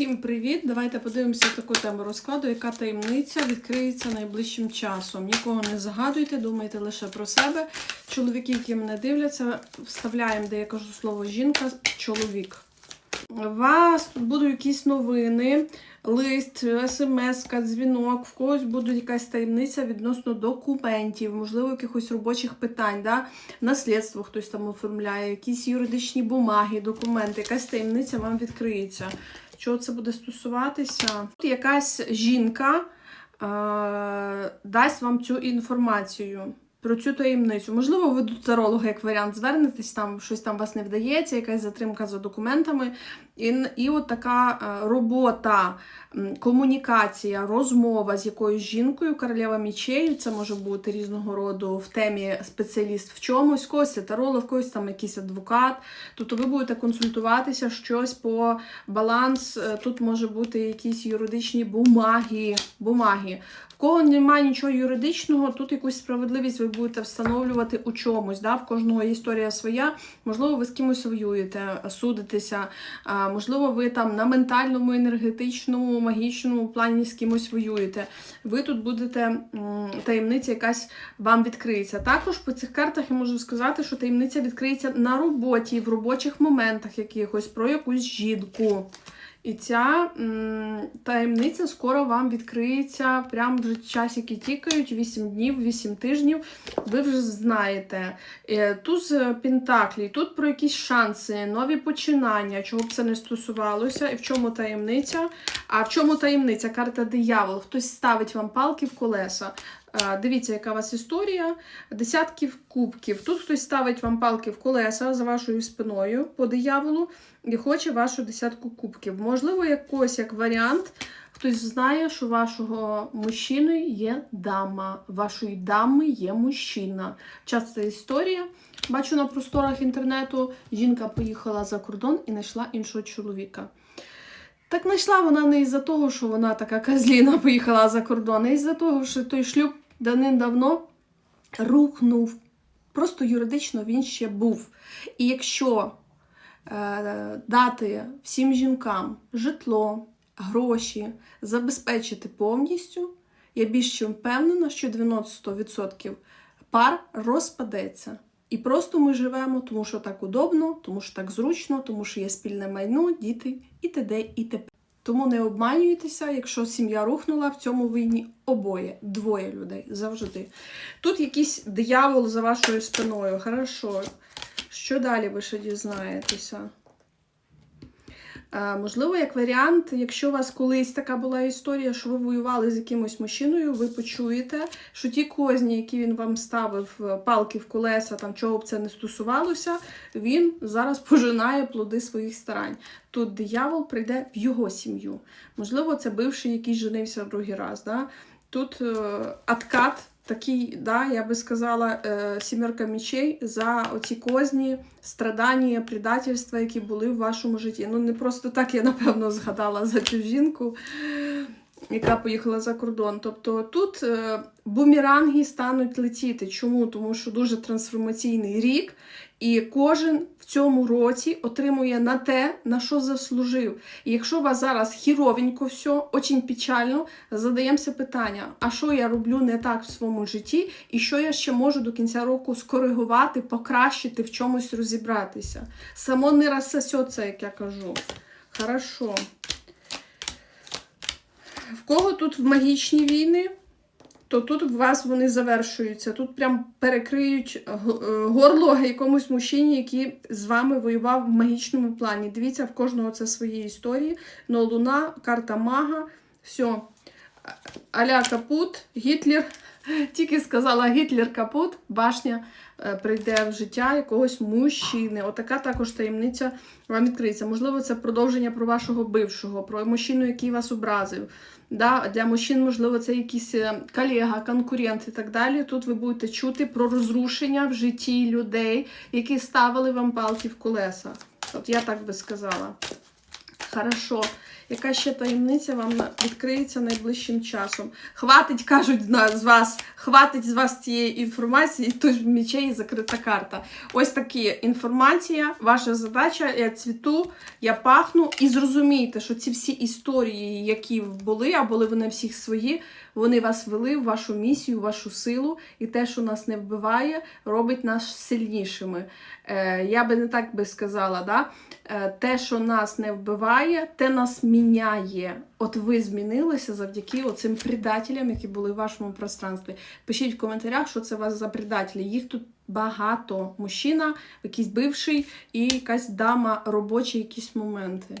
Всім привіт! Давайте подивимося таку тему розкладу, яка таємниця відкриється найближчим часом. Нікого не загадуйте, думайте лише про себе. Чоловіки, які мене дивляться, вставляємо, де я кажу слово жінка, чоловік. У вас тут будуть якісь новини, лист, смс, дзвінок, в когось буде якась таємниця відносно документів, можливо, якихось робочих питань, да? наслідство хтось там оформляє, якісь юридичні бумаги, документи, якась таємниця вам відкриється. Чого це буде стосуватися? Тут якась жінка е- дасть вам цю інформацію. Про цю таємницю. Можливо, ви до таролога як варіант звернетесь, там щось там вас не вдається, якась затримка за документами. І, і от така е, робота, комунікація, розмова з якоюсь жінкою, королева мічей, це може бути різного роду в темі спеціаліст в чомусь, когось це таролог, когось там якийсь адвокат. Тобто ви будете консультуватися щось по баланс. е, Тут може бути якісь юридичні бумаги. бумаги. В кого немає нічого юридичного, тут якусь справедливість ви будете встановлювати у чомусь. Да? В кожного історія своя. Можливо, ви з кимось воюєте, судитеся. Можливо, ви там на ментальному, енергетичному, магічному плані з кимось воюєте. Ви тут будете таємниця якась вам відкриється. Також по цих картах я можу сказати, що таємниця відкриється на роботі, в робочих моментах якихось про якусь жінку. І ця м, таємниця скоро вам відкриється. Прям вже часики тікають, 8 днів, 8 тижнів. Ви вже знаєте. Е, Тут з Пентаклі, тут про якісь шанси, нові починання, чого б це не стосувалося, і в чому таємниця. А в чому таємниця? Карта диявол. Хтось ставить вам палки в колеса. Дивіться, яка у вас історія. Десятків кубків. Тут хтось ставить вам палки в колеса за вашою спиною по дияволу і хоче вашу десятку кубків. Можливо, якось як варіант. Хтось знає, що вашого мужчини є дама, вашої дами є мужчина. Часта історія. Бачу на просторах інтернету, жінка поїхала за кордон і знайшла іншого чоловіка. Так знайшла вона не із-за того, що вона така казліна поїхала за кордон, а із-за того, що той шлюб давним-давно рухнув. Просто юридично він ще був. І якщо е, дати всім жінкам житло, гроші, забезпечити повністю, я більш чим впевнена, що 90% пар розпадеться. І просто ми живемо, тому що так удобно, тому що так зручно, тому що є спільне майно, діти і т.д. і т.п. Тому не обманюйтеся, якщо сім'я рухнула, в цьому винні обоє, двоє людей завжди. Тут якийсь диявол за вашою спиною. Хорошо. Що далі ви ще дізнаєтеся? Можливо, як варіант, якщо у вас колись така була історія, що ви воювали з якимось мужчиною, ви почуєте, що ті козні, які він вам ставив, е, палки в колеса, там чого б це не стосувалося, він зараз пожинає плоди своїх старань. Тут диявол прийде в його сім'ю. Можливо, це бивший, який женився в другий раз. Да? Тут е, откат такий, да, я би сказала, е, сімерка мічей за оці козні, страдання, предательства, які були в вашому житті. Ну, не просто так я, напевно, згадала за цю жінку, яка поїхала за кордон. Тобто тут е, бумеранги стануть летіти. Чому? Тому що дуже трансформаційний рік, і кожен в цьому році отримує на те, на що заслужив. І якщо у вас зараз хіровенько все, очень печально, задаємося питання: а що я роблю не так в своєму житті, і що я ще можу до кінця року скоригувати, покращити, в чомусь розібратися. Само не розсосеться, як я кажу. Хорошо. В кого тут в магічні війни? то тут у вас вони завершуються. Тут прям перекриють е, горло якомусь мужчині, який з вами воював в магічному плані. Дивіться, в кожного це свої історії. Но луна, карта мага, все. Аля капут, Гітлер. Тільки сказала Гітлер капут, башня е, прийде в життя якогось мужчини. Отака також таємниця вам відкриється. Можливо, це продовження про вашого бившого, про мужчину, який вас образив. Да, для мужчин, можливо, це якийсь е, колега, конкурент і так далі. Тут ви будете чути про розрушення в житті людей, які ставили вам палки в колеса. От я так би сказала. Хорошо. Яка ще таємниця вам відкриється найближчим часом? Хватить, кажуть з вас, хватить з вас цієї інформації, тож мечей і закрита карта. Ось такі інформація, ваша задача, я цвіту, я пахну. І зрозумійте, що ці всі історії, які були, а були вони всіх свої, вони вас вели в вашу місію, в вашу силу, і те, що нас не вбиває, робить нас сильнішими. Е, я би не так би сказала, да? Е, те, що нас не вбиває, те нас міняє. От ви змінилися завдяки оцим предателям, які були в вашому пространстві. Пишіть в коментарях, що це у вас за предателі. Їх тут багато. Мужчина, якийсь бивший і якась дама робочі якісь моменти.